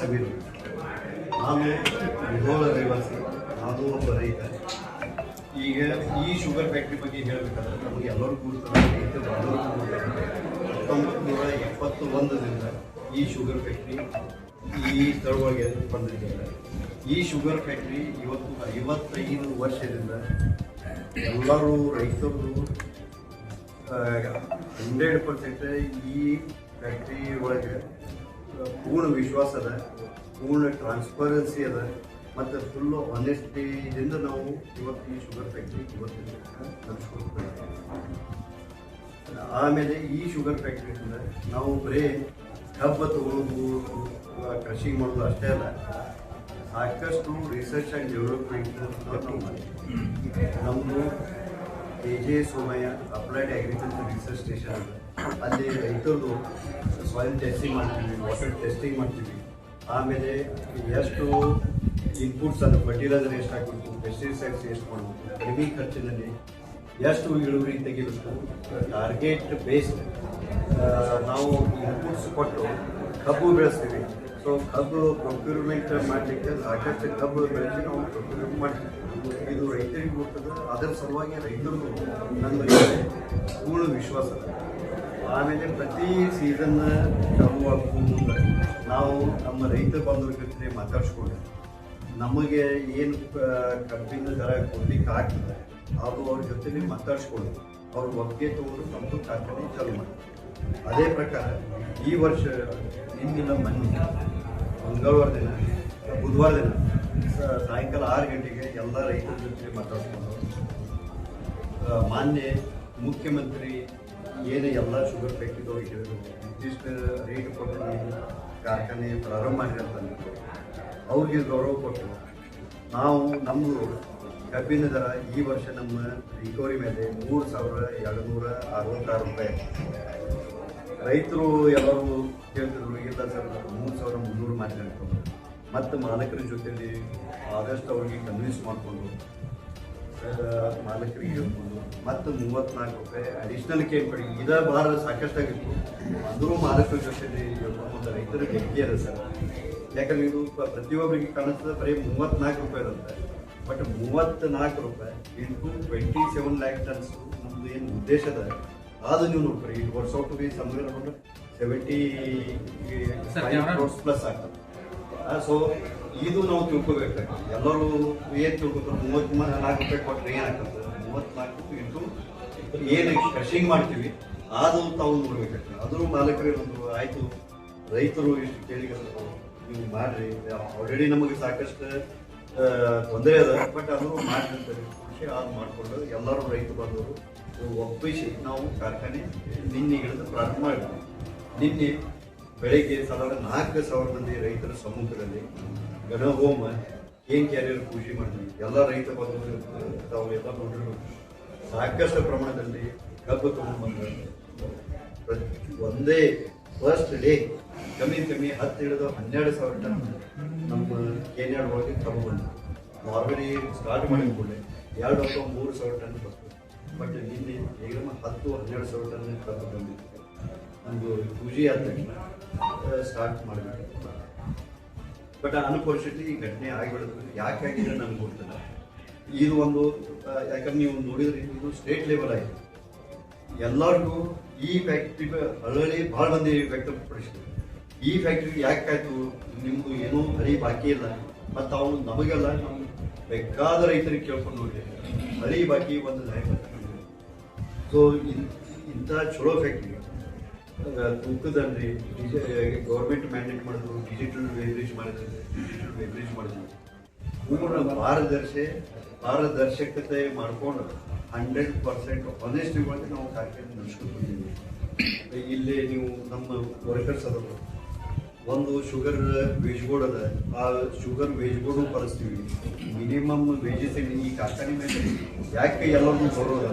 ಸಮೀರ್ ನಾನು ಮುಧೋಳ ನಿವಾಸಿ ನಾನು ಒಬ್ಬ ರೈತ ಈಗ ಈ ಶುಗರ್ ಫ್ಯಾಕ್ಟ್ರಿ ಬಗ್ಗೆ ಹೇಳಬೇಕಾದ್ರೆ ನಮಗೆ ಎಲ್ಲರಿಗೂ ಹತ್ತೊಂಬತ್ತು ನೂರ ಎಪ್ಪತ್ತು ಒಂದರಿಂದ ಈ ಶುಗರ್ ಫ್ಯಾಕ್ಟ್ರಿ ಈ ಸ್ಥಳವಾಗಿ ಬಂದಿದ್ದಾರೆ ಈ ಶುಗರ್ ಫ್ಯಾಕ್ಟ್ರಿ ಇವತ್ತು ಐವತ್ತೈದು ವರ್ಷದಿಂದ ಎಲ್ಲರೂ ರೈತರು ಹಂಡ್ರೆಡ್ ಪರ್ಸೆಂಟ್ ಈ ಫ್ಯಾಕ್ಟ್ರಿ ಒಳಗೆ ಪೂರ್ಣ ವಿಶ್ವಾಸ ಅದ ಪೂರ್ಣ ಟ್ರಾನ್ಸ್ಪರೆನ್ಸಿ ಅದ ಮತ್ತು ಫುಲ್ಲು ಆನೆಸ್ಟಿದಿಂದ ನಾವು ಇವತ್ತು ಈ ಶುಗರ್ ಫ್ಯಾಕ್ಟ್ರಿ ಇವತ್ತು ಆಮೇಲೆ ಈ ಶುಗರ್ ಫ್ಯಾಕ್ಟ್ರಿಯಿಂದ ನಾವು ಬರೀ ಕಬ್ಬ ತಗೊಳ್ಳೋದು ಆ, ಕೃಷಿ ಮಾಡೋದು ಅಷ್ಟೇ ಅಲ್ಲ ಸಾಕಷ್ಟು ರಿಸರ್ಚ್ ಆ್ಯಂಡ್ ಡೆವಲಪ್ಮೆಂಟ್ ನಾವು ನಮ್ಮದು K J Somaiya applied agriculture research station ಅಲ್ಲಿ ರೈತರು ಸಾಯಿಲ್ ಟೆಸ್ಟಿಂಗ್ ಮಾಡ್ತೀವಿ ವಾಟರ್ ಟೆಸ್ಟಿಂಗ್ ಮಾಡ್ತೀವಿ ಆಮೇಲೆ ಎಷ್ಟು ಇನ್ಪುಟ್ಸ್ ಅನ್ನು ಫರ್ಟಿಲೈಸರ್ ಎಷ್ಟು ಹಾಕಬೇಕು ಪೆಸ್ಟಿಸೈಡ್ಸ್ ಎಷ್ಟು ಮಾಡಬೇಕು ಕಡಿಮೆ ಖರ್ಚಿನಲ್ಲಿ ಎಷ್ಟು ಇಳುವರಿ ತೆಗಿಬೇಕು ಟಾರ್ಗೆಟ್ ಬೇಸ್ಡ್ ನಾವು ಇನ್ಪುಟ್ಸ್ ಕೊಟ್ಟು ಕಬ್ಬು ಬೆಳೆಸ್ತೀವಿ. ಸೊ ಕಬ್ಬು ಪ್ರೊಕ್ಯೂರ್ಮೆಂಟ್ ಮಾಡಲಿಕ್ಕೆ ಸಾಕಷ್ಟು ಕಬ್ಬು ಬೆಳೆಸಿ ನಾವು ಪ್ರೊಕ್ಯೂರ್ಮೆಂಟ್ ಮಾಡ್ತೀವಿ. ಇದು ರೈತರಿಗೆ ಗೊತ್ತದ, ಅದರ ಸಲುವಾಗಿ ರೈತರು ನನ್ನ ಪೂರ್ಣ ವಿಶ್ವಾಸ. ಅದ. ಆಮೇಲೆ ಪ್ರತಿ ಸೀಸನ್ ಆಗೋ ಮುಂದೆ ನಾವು ನಮ್ಮ ರೈತ ಬಾಂಧವರ ಜೊತೆ ಮಾತಾಡ್ಸ್ಕೊಂಡು ನಮಗೆ ಏನು ಕಬ್ಬಿನ ದರ ಕೊಡ್ಲಿಕ್ಕೆ ಆಗ್ತದೆ ಅದು ಅವ್ರ ಜೊತೆಲಿ ಮಾತಾಡ್ಸ್ಕೊಂಡು ಅವ್ರ ಒಪ್ಪಿಗೆ ತಗೊಂಡು ನಮ್ಮದು ಕಾರ್ಖಾನೆ ಚಾಲು ಮಾಡಿ ಅದೇ ಪ್ರಕಾರ ಈ ವರ್ಷ ಇಂದಿನ ಮನೆ ಮಂಗಳವಾರ ದಿನ, ಬುಧವಾರ ದಿನ ಸಾಯಂಕಾಲ ಆರು ಗಂಟೆಗೆ ಎಲ್ಲ ರೈತರ ಜೊತೆ ಮಾತಾಡ್ಸ್ಕೊಂಡು ಮಾನ್ಯ ಮುಖ್ಯಮಂತ್ರಿ ಏನು ಎಲ್ಲ ಶುಗರ್ ಫ್ಯಾಕ್ಟ್ರಿದವ್ರಿಗೆ ಹೇಳಿದ್ರು. ನಿರ್ದಿಷ್ಟ ರೇಟ್ ಕೊಟ್ಟು ನೀವು ಕಾರ್ಖಾನೆ ಪ್ರಾರಂಭ ಮಾಡಿರಿ ಅಂತ ಅಂದಿದ್ರು. ಅವ್ರಿಗೆ ಗೌರವ ಕೊಟ್ಟು ನಾವು ನಮ್ಮದು ಕಬ್ಬಿನ ದರ ಈ ವರ್ಷ ನಮ್ಮ ರಿಕವರಿ ಮೇಲೆ ಮೂರು ಸಾವಿರ ಎರಡು ನೂರ ಅರವತ್ತಾರು ರೂಪಾಯಿ ರೈತರು ಎಲ್ಲರೂ ಕೇಳ್ತಿದ್ರು, ಇಲ್ಲ ಸರ್, ಮೂರು ಸಾವಿರ ಮುನ್ನೂರು ಮಾತಾಡ್ಕೊಂಡು ಮತ್ತು ಮಾಲಕರ ಜೊತೆಲಿ ಆದಷ್ಟು ಅವ್ರಿಗೆ ಕನ್ವಿನ್ಸ್ ಮಾಡಿಕೊಂಡು ಮಾಲಕರಿಗೆ ಹೇಳ್ಕೊಂಡು ಮತ್ತು ಮೂವತ್ನಾಲ್ಕು ರೂಪಾಯಿ ಅಡಿಷ್ನಲ್ ಕೇಳಿ ಪಡಿ ಇದ ಭಾಳ ಸಾಕಷ್ಟಾಗಿತ್ತು. ಅಂದರೂ ಮಾಲಕರ ಜೊತೆ ಒಂದು ರೈತರ ಬೆಂಕಿ ಅದ ಸರ್. ಯಾಕಂದ್ರೆ ಇದು ಪ್ರತಿಯೊಬ್ಬರಿಗೆ ಕಾಣಿಸ್ತದೆ ಬರೀ ಮೂವತ್ನಾಲ್ಕು ರೂಪಾಯಿ ಇರುತ್ತೆ. ಬಟ್ ಮೂವತ್ತ್ನಾಲ್ಕು ರೂಪಾಯಿ into twenty seven lakh tons ನಮ್ದು ಏನು ಉದ್ದೇಶ ಅದ ಅದು ನೀವು ನೋಡ್ರಿ ಇದು ವರ್ಷ ಔಟ್ ಬಿ ಸಮಯ ಸೆವೆಂಟಿ ಪ್ಲಸ್ ಆಗ್ತದೆ. ಸೊ ಇದು ನಾವು ತಿಳ್ಕೊಬೇಕು ಎಲ್ಲರೂ ಏನು ತಿಳ್ಕೊತಾರೆ? ಮೂವತ್ತ್ ನಾಲ್ಕು ರೂಪಾಯಿ ಕೊಟ್ಟರೆ ಏನಾಗ್ತದೆ? ಮೂವತ್ತ್ನಾಲ್ಕು ಇಂಟು ಏನು ಕ್ರಷಿಂಗ್ ಮಾಡ್ತೀವಿ ಅದು ತಾವು ನೋಡ್ಬೇಕಾಗ್ತದೆ. ಅದ್ರ ಮಾಲಕರೇ ಒಂದು ಆಯಿತು, ರೈತರು ಇಷ್ಟು ಕೇಳಿಗೆ ನೀವು ಮಾಡ್ರಿ. ಆಲ್ರೆಡಿ ನಮಗೆ ಸಾಕಷ್ಟು ತೊಂದರೆ ಅದ ಬಟ್ ಅದು ಮಾಡ್ತಾರೆ ಖುಷಿ ಅದು ಮಾಡಿಕೊಂಡು ಎಲ್ಲರೂ ರೈತ ಬಂದವರು, ಒಪ್ಪಿಸಿ ನಾವು ಕಾರ್ಖಾನೆ ನಿನ್ನೆ ಹಿಡಿದು ಪ್ರಾರಂಭ ಮಾಡಿದ್ವಿ. ನಿನ್ನೆ ಬೆಳಗ್ಗೆ ಸಾವಿರದ ನಾಲ್ಕು ಸಾವಿರ ಮಂದಿ ರೈತರ ಸಮ್ಮುಖದಲ್ಲಿ ಗಣಹೋಮ ಏನ್ ಕ್ಯಾರಿಯರ್ ಪೂಜೆ ಮಾಡಿದ್ವಿ ಎಲ್ಲ ರೈತ ಬಂಧುಗಳು, ತಾವು ಎಲ್ಲ ನೋಡಿದ್ರು ಸಾಕಷ್ಟು ಪ್ರಮಾಣದಲ್ಲಿ ಕಬ್ಬು ತಗೊಂಡ್ಬಂದು ಒಂದೇ ಫಸ್ಟ್ ಡೇ ಕಮ್ಮಿ ಕಮ್ಮಿ ಹತ್ತು ಹಿಡಿದು ಹನ್ನೆರಡು ಸಾವಿರ ಟನ್ ನಮ್ಮ ಕೆನ್ಯಾಡ್ ಒಳಗೆ ಕಬ್ಬು ಬಂದ್ರು ಆಲ್ರೆಡಿ ಸ್ಟಾರ್ಟ್ ಮಾಡಿದ ಕೂಡಲೇ ಎರಡು ಅಥವಾ ಮೂರು ಸಾವಿರ ಟನ್ ಬಂತು ಬಟ್ ನಿನ್ನೆ ಈಗ ಹತ್ತು, ಹನ್ನೆರಡು ಸಾವಿರ ಟನ್ ಕಬ್ಬು ಬಂದಿತ್ತು ನಮ್ಮದು ಪೂಜೆ ಆದ ತಕ್ಷಣ ಸ್ಟಾರ್ಟ್ ಮಾಡಬೇಕು. ಬಟ್ ಅನ್ಫಾರ್ಚುನೇಟ್ಲಿ ಈ ಘಟನೆ ಆಗಿಬಿಡೋದು ಯಾಕೆ ಆಗಿದೆ ನನಗೆ ಗೊತ್ತಿಲ್ಲ. ಇದು ಒಂದು ಯಾಕಂದ್ರೆ ನೀವು ನೋಡಿದ್ರೆ ಇದು ಸ್ಟೇಟ್ ಲೆವೆಲ್ ಆಯಿತು ಎಲ್ಲರಿಗೂ ಈ ಫ್ಯಾಕ್ಟ್ರಿ ಹಳ್ಳಿ ಭಾಳ ಮಂದಿ ವ್ಯಕ್ತಪಡಿಸಿದ್ರು. ಈ ಫ್ಯಾಕ್ಟ್ರಿ ಯಾಕೆ ಆಯಿತು? ನಿಮ್ಮದು ಏನೂ ಹಳಿ ಬಾಕಿ ಇಲ್ಲ. ಮತ್ತು ಅವನು ನಮಗೆಲ್ಲ ನಮ್ಮ ಬೇಕಾದ ರೈತರಿಗೆ ಕೇಳ್ಕೊಂಡು ನೋಡಿ ಹಳಿ ಬಾಕಿ ಒಂದು ನ್ಯಾಯ ಸೊ ಇಂಥ ಚಲೋ ಫ್ಯಾಕ್ಟ್ರಿ ತೂಕದಲ್ಲಿ ಗೌರ್ಮೆಂಟ್ ಮ್ಯಾಂಡೇಟ್ ಮಾಡಿದ್ರು ಡಿಜಿಟಲ್ ವೇಬ್ರೇಜ್ ಮಾಡಿದ್ರು ಡಿಜಿಟಲ್ ವೇಬ್ರೇಜ್ ಮಾಡಿದ್ರು. ಪೂರ್ಣ ಪಾರದರ್ಶಿ, ಪಾರದರ್ಶಕತೆ ಮಾಡ್ಕೊಂಡು ಹಂಡ್ರೆಡ್ ಪರ್ಸೆಂಟ್ ಆನೆಸ್ಟ್ ಒಳಗೆ ನಾವು ಕಾರ್ಯಕ್ರಮ ನಡೆಸ್ಕೊಂಡು ಬಂದಿದ್ದೀವಿ ಇಲ್ಲಿ ನೀವು ನಮ್ಮ ವರ್ಕರ್ಸ್ ಅದಾರು. ಒಂದು ಶುಗರ್ ವೇಜ್ ಬೋರ್ಡ್ ಅದ. ಆ ಶುಗರ್ ವೇಜ್ ಬೋರ್ಡು ಕಳಿಸ್ತೀವಿ. ಮಿನಿಮಮ್ ವೇಜಸ್ ಈ ಕಾರ್ಖಾನೆ ಮೇಲೆ? ಯಾಕೆ ಎಲ್ಲರೂ ಬರೋದ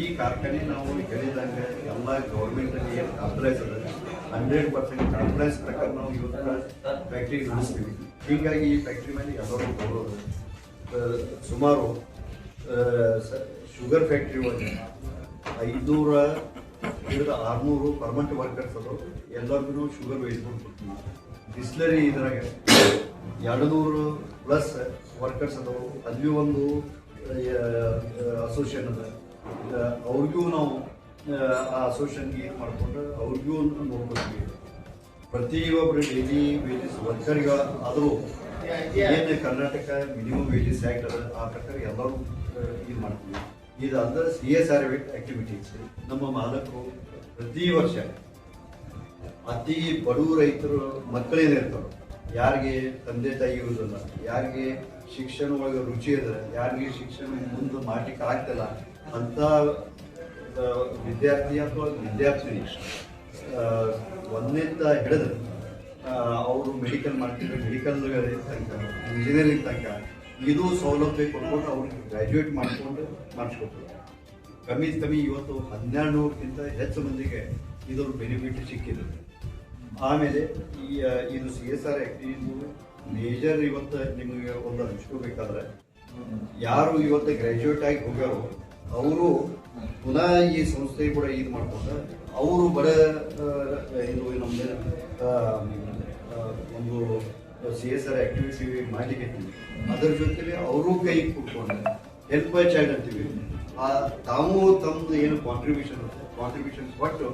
ಈ ಕಾರ್ಖಾನೆ ನಾವು ಹೇಳಿದಂಗೆ ಎಲ್ಲ ಗೌರ್ಮೆಂಟ್ ಅಲ್ಲಿ ಕಾಂಪ್ಲೆಕ್ಸ್ ಅದ ಹಂಡ್ರೆಡ್ ಪರ್ಸೆಂಟ್ ಕಾಂಪ್ಲೆಕ್ಸ್ ಪ್ರಕಾರ ನಾವು ಇವತ್ತು ಫ್ಯಾಕ್ಟ್ರಿ ನಡೆಸ್ತೀವಿ ಹೀಗಾಗಿ ಈ ಫ್ಯಾಕ್ಟ್ರಿ ಮೇಲೆ ಎಲ್ಲರೂ ಬರೋದು ಸುಮಾರು ಶುಗರ್ ಫ್ಯಾಕ್ಟ್ರಿ ಒಳಗೆ ಐದುನೂರ ಹಿಡಿದ ಆರುನೂರು ಪರ್ಮನೆಂಟ್ ವರ್ಕರ್ಸ್ ಅದು ಎಲ್ಲರಿಗೂ ಶುಗರ್ ವೇಜ್ ಕೊಡ್ತೀವಿ. ಡಿಸ್ಲರಿ ಇದ್ರಾಗ ಎರಡು ನೂರು ಪ್ಲಸ್ ವರ್ಕರ್ಸ್ ಅದಾವು ಅಲ್ಲಿ ಒಂದು ಅಸೋಸಿಯೇಷನ್ ಅದ. ಅವ್ರಿಗೂ ನಾವು ಆ, ಅಸೋಸಿಯೇಷನ್ಗೆ ಏನು ಮಾಡಿಕೊಂಡು ಅವ್ರಿಗೂ ನೋಡ್ಕೊತೀವಿ. ಪ್ರತಿಯೊಬ್ಬರು ಡೈಲಿ ವೇಜಸ್ ವರ್ಕರ್ಗೆ ಆದರೂ ಏನು ಕರ್ನಾಟಕ ಮಿನಿಮಮ್ ವೇಜಸ್ ಆ್ಯಕ್ಟ್ ಅದ ಆ ಪ್ರಕಾರ ಎಲ್ಲರೂ ಇದು ಮಾಡ್ತೀವಿ. ಇದು ಅಂದರೆ ಸಿ ಎಸ್ ಆರ್ ಆಕ್ಟಿವಿಟೀಸ್ ನಮ್ಮ ಮಾಲಕರು ಪ್ರತಿ ವರ್ಷ ಅತಿ ಬಡವ ರೈತರು ಮಕ್ಕಳೇನಿರ್ತಾರೋ ಯಾರಿಗೆ ತಂದೆ ತಾಯಿ ಇರುವುದಿಲ್ಲ ಯಾರಿಗೆ ಶಿಕ್ಷಣ ಒಳಗೆ ರುಚಿ ಇದ್ರೆ ಯಾರಿಗೆ ಶಿಕ್ಷಣ ಮುಂದೆ ಮಾಡ್ಲಿಕ್ಕೆ ಆಗ್ತಿಲ್ಲ ಆ, ವಿದ್ಯಾರ್ಥಿ ಅಥವಾ ವಿದ್ಯಾರ್ಥಿನಿ ಆ, ಒಂದನೇಂದ ಹಿಡಿದು ಅವರು ಮೆಡಿಕಲ್ ಮಾಡ್ತಿದ್ರೆ ಮೆಡಿಕಲ್ ತನಕ ಇಂಜಿನಿಯರಿಂಗ್ ತನಕ ಇದು ಸೌಲಭ್ಯ ಕೊಟ್ಕೊಂಡು ಅವ್ರಿಗೆ ಗ್ರ್ಯಾಜುಯೇಟ್ ಮಾಡ್ಕೊಂಡು ಮಾಡಿಸ್ಕೊತಾರೆ ಕಮ್ಮಿ ಕಮ್ಮಿ ಇವತ್ತು ಹನ್ನೆರಡು ನೂರಕ್ಕಿಂತ ಹೆಚ್ಚು ಮಂದಿಗೆ ಇದ್ರ ಬೆನಿಫಿಟ್ ಸಿಕ್ಕಿದೆ. ಆಮೇಲೆ ಈ ಇದು ಸಿ ಎಸ್ ಆರ್ ಇದು ಮೇಜರ್ ಇವತ್ತು ನಿಮಗೆ ಒಂದು ಹಂಚ್ಕೋಬೇಕಾದ್ರೆ ಯಾರು ಇವತ್ತು ಗ್ರ್ಯಾಜುಯೇಟ್ ಆಗಿ ಹೋಗ್ಯಾರೋ ಅವರು ಪುನಃ ಈ ಸಂಸ್ಥೆ ಕೂಡ ಇದು ಮಾಡ್ಕೊಂಡು ಅವರು ಬಡ ಇದು ನಮ್ದು ಒಂದು ಸಿ ಎಸ್ ಆರ್ ಆಕ್ಟಿವಿಟಿ ಮಾಡ್ಲಿಕ್ಕೆ ಅದರ ಜೊತೆಗೆ ಅವರು ಕೈ ಕೂತ್ಕೊಂಡು ಹೆಲ್ಪ್ ಚೈಲ್ಡ್ ಅಂತೀವಿ. ಆ, ತಾವು ತಮ್ಮದು ಏನು ಕಾಂಟ್ರಿಬ್ಯೂಷನ್ ಕಾಂಟ್ರಿಬ್ಯೂಷನ್ ಕೊಟ್ಟು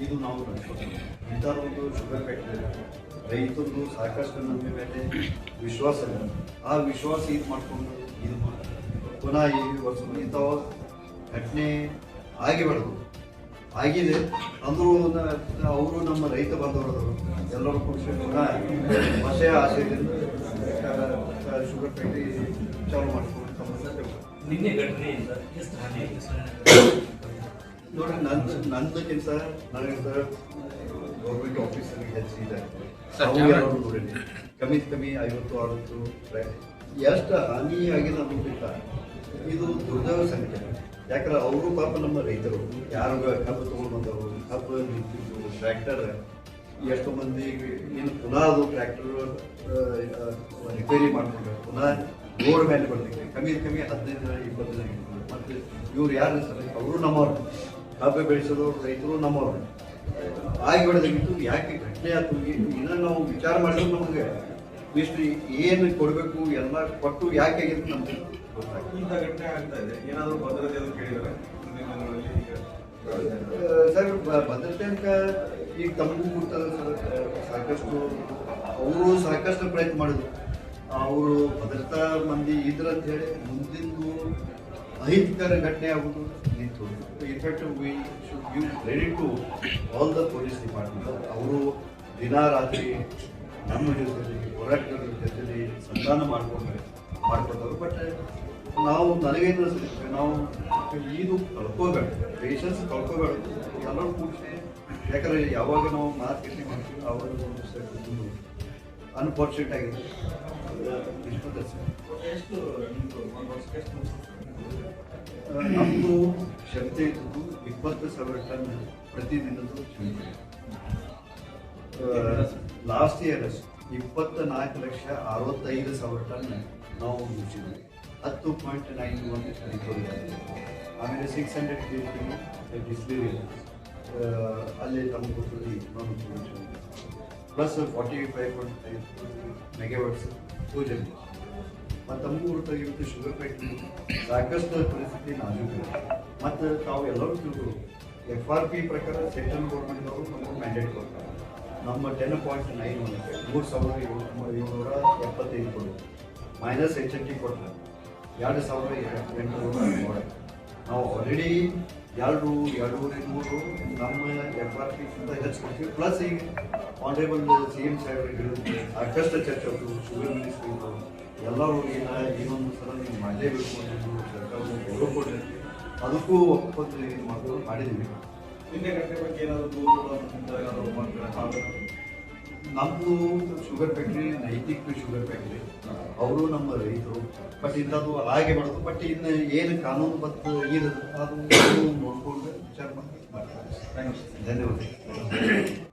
ಇದು ನಾವು ನಡೆಸ್ಕೊತೀವಿ ಇಂಥ ಒಂದು ಶುಗರ್ ಫ್ಯಾಕ್ಟ್ರಿ ರೈತರದ್ದು ಸಾಕಷ್ಟು ನಮ್ಮ ಮೇಲೆ ವಿಶ್ವಾಸ ಆ ವಿಶ್ವಾಸ ಇದು ಮಾಡಿಕೊಂಡು ಇದು ಮಾಡಿ ಪುನಃ ಈ ವರ್ಷ ಇಂಥವ ಘಟನೆ ಆಗಿಬಾರ್ದು ಆಗಿದೆ. ಅಂದರೂ ಅವರು ನಮ್ಮ ರೈತ ಬಂದವರು ಎಲ್ಲರೂ ಕೂಡ ಮತ್ತೆ ಹೊಸ ಆಶಯದಿಂದ ಶುಗರ್ ಫ್ಯಾಕ್ಟ್ರಿ ಚಾಲು ಮಾಡಿಕೊಂಡು ನಿನ್ನೆ ಘಟನೆಯಿಂದ ಎಷ್ಟು ಹಾನಿ ನೋಡಿ ನಂದು ನಂದಕ್ಕಿಂತ ನನಗಿಂತ ಗೌರ್ಮೆಂಟ್ ಆಫೀಸಲ್ಲಿ ಹೆಚ್ಚು ಇದೆ. ಸರ್, ಅವ್ರು ಕ್ಯಾಮ್ರಾ- ಯಾರು ನೋಡಿಲ್ಲ. ಕಮ್ಮಿ ಕಮ್ಮಿ ಐವತ್ತು ಅರವತ್ತು ಎಷ್ಟು ಹಾನಿ ಆಗಿದೆ ಅನ್ನೋದಕ್ಕಿಂತ ಇದು ದುರ್ದೈವ ಸಂಖ್ಯೆ ಯಾಕಂದ್ರೆ ಅವರು ಪಾಪ ನಮ್ಮ ರೈತರು. ಯಾರು ಕಬ್ಬು ತಗೊಂಡು ಬಂದವರು, ಕಬ್ಬು ನಿಂತಿದ್ದು ಟ್ರ್ಯಾಕ್ಟರ್ ಎಷ್ಟು ಮಂದಿ ಏನು ಪುನಃ ಅದು ಟ್ರ್ಯಾಕ್ಟರ್ ರಿಪೇರಿ ಮಾಡ್ಕೊಂಡು ಪುನಃ ರೋಡ್ ಮೇಲೆ ಬರ್ತಿದ್ವಿ. ಕಮ್ಮಿ ಕಮ್ಮಿ ಹದಿನೈದು ದಿನ ಇಪ್ಪತ್ತು ದಿನ. ಮತ್ತೆ ಇವ್ರು ಯಾರು ಅವರು ನಮ್ಮವರು. ಕಬ್ಬು ಬೆಳೆಸೋದವ್ರು ರೈತರು ನಮ್ಮವರು. ಆಗಿ ಹೊಡೆದಾಗಿತ್ತು. ಯಾಕೆ ಘಟನೆ ಆಯ್ತು ಇನ್ನೂ ನಾವು ವಿಚಾರ ಮಾಡಿದ್ರು ನಮಗೆ. ಇಷ್ಟು ಏನು ಕೊಡಬೇಕು? ಎಲ್ಲ ಕೊಟ್ಟು ಯಾಕೆ ಆಗಿತ್ತು ನಮ್ಗೆ? ಇಂಥ ಘಟನೆ ಆಗ್ತಾ ಇದೆ ಏನಾದರೂ ಭದ್ರತೆ ಕೇಳಿದರೆ ಸರ್ ಭದ್ರತೆ ಅಂತ ಈಗ ತಮಗೂ ಗೊತ್ತಲ್ಲ ಸರ್ ಸಾಕಷ್ಟು ಅವರು ಸಾಕಷ್ಟು ಪ್ರಯತ್ನ ಮಾಡಿದ್ರು. ಅವರು ಭದ್ರತಾ ಮಂದಿ ಇದ್ರ ಅಂತ ಹೇಳಿ ಮುಂದಿಂದು ಅಹಿತಕರ ಘಟನೆ ಆಗುದು ನಿಂತು. In fact we should give credit to all the police department ಅವರು ದಿನ ರಾತ್ರಿ ನಮ್ಮ ಜೊತೆಲಿ ಹೋರಾಟಗಾರರ ಜೊತೆಲಿ ಸಂಧಾನ ಮಾಡ್ಕೊಂಡ್ರೆ ಮಾಡ್ಕೊತಾರೆ ಬಟ್ ನಾವು ನನಗೇನು ಅನ್ಸುತ್ತೆ ನಾವು ಇದು ಕಳ್ಕೋಬೇಡ ಪೇಷನ್ಸ್ ಕಳ್ಕೋಬೇಡ. ಎಲ್ಲರೂ ಕೂಡಿಸಿ ಯಾಕಂದ್ರೆ ಯಾವಾಗ ನಾವು ಮಾರ್ಕೆಟಿಂಗ್ ಮಾಡ್ತೀವಿ ಆವಾಗ ಅನ್ಫಾರ್ಚುನೇಟ್ ಆಗಿದೆ. ನಮ್ಮದು ಒಂದು ಕ್ಷಮತೆ ಇದ್ದು ಇಪ್ಪತ್ತು ಸಾವಿರ ಟನ್ ಪ್ರತಿದಿನದ್ದು ಕ್ಷಮತೆ ಲಾಸ್ಟ್ ಇಯರ್ ಇಪ್ಪತ್ತ ನಾಲ್ಕು ಲಕ್ಷ ಅರವತ್ತೈದು ಸಾವಿರ ಟನ್ ನಾವು ಮುಗಿಸಿದ್ವಿ ಹತ್ತು ಪಾಯಿಂಟ್ ನೈನ್ ಒಂದು ಆಮೇಲೆ six hundred K G distillery ಅಲ್ಲಿ ತಮಗೆ ಗೊತ್ತಿದೆ ಇನ್ನೊಂದು plus forty five point five megawatts ಪೂಜೆ. ಮತ್ತು ಮೂರು ಇವತ್ತು ಶುಗರ್ ಫ್ಯಾಕ್ಟ್ರಿ ಸಾಕಷ್ಟು ಪರಿಸ್ಥಿತಿ ನಾನು ಮತ್ತು ತಾವು ಎಲ್ಲರೂ ತಿಳ್ಕೊ ಎಫ್ ಆರ್ ಪಿ ಪ್ರಕಾರ ಸೆಂಟ್ರಲ್ ಗೌರ್ಮೆಂಟ್ನವರು ನಮಗೆ ಮ್ಯಾಂಡೇಟ್ ಕೊಡ್ತಾರೆ. ನಮ್ಮ ಟೆನ್ ಪಾಯಿಂಟ್ ನೈನ್ ಒಂದು ಮೂರು ಸಾವಿರದ ಏಳು ಏಳ್ನೂರ ಎಪ್ಪತ್ತೈದು ಕೊಡು. ಮೈನಸ್ ಎಚ್ ಎನ್ ಟಿ ಕೊಡ್ತಾರೆ ಎರಡು ಸಾವಿರ ಎಂಟುನೂರ ನೋಡಿ ನಾವು ಆಲ್ರೆಡಿ ಎರಡು, ಎರಡೂವರೆ, ಮೂರು, ನಮ್ಮ ಎಫ್ ಆರ್ ಪಿಗಿಂತ ಹೆಚ್ಚು ಕೊಡ್ತೀವಿ. ಪ್ಲಸ್ ಈಗ ಆನರೇಬಲ್ ಸಿ ಎಂ ಸಾಹೇಬರಿಗೆ ಹೇಳಿದ್ರೆ ಸಾಕಷ್ಟು ಚರ್ಚೆ ಅವರು ಶುಗರ್ ಮಿನಿಸ್ಟ್ರಿ ಎಲ್ಲರೂ ಇಲ್ಲ ಏನೊಂದು ಸಲ ನೀವು ಮಾಡಲೇಬೇಕು ಅನ್ನೋದು ಸರ್ಕಾರದ ಗೌರವ ಕೊಟ್ಟಿರ್ತೀವಿ ಅದಕ್ಕೂ ಒಪ್ಪಂದ ಇದು ಮಾಡಿದ್ದೀವಿ. ನಿನ್ನೆ ಬಗ್ಗೆ ಏನಾದರೂ ದೂರುಗಳು ಅಂತ ಏನಾದರೂ ಮಾಡ್ತಾರೆ ನಮ್ಮದು ಶುಗರ್ ಫ್ಯಾಕ್ಟ್ರಿ ನೈತಿಕ ಶುಗರ್ ಫ್ಯಾಕ್ಟ್ರಿ. ಅವರು ನಮ್ಮ ರೈತರು. ಬಟ್ ಇಂಥದ್ದು ಹಾಗೆ ಮಾಡೋದು. ಬಟ್ ಇನ್ನು ಏನು ಕಾನೂನು ಬಂತು ಇದೆ ಅದು ನೋಡಿಕೊಂಡು ವಿಚಾರ ಮಾಡಿ ಮಾಡ್ತಾರೆ. ಧನ್ಯವಾದ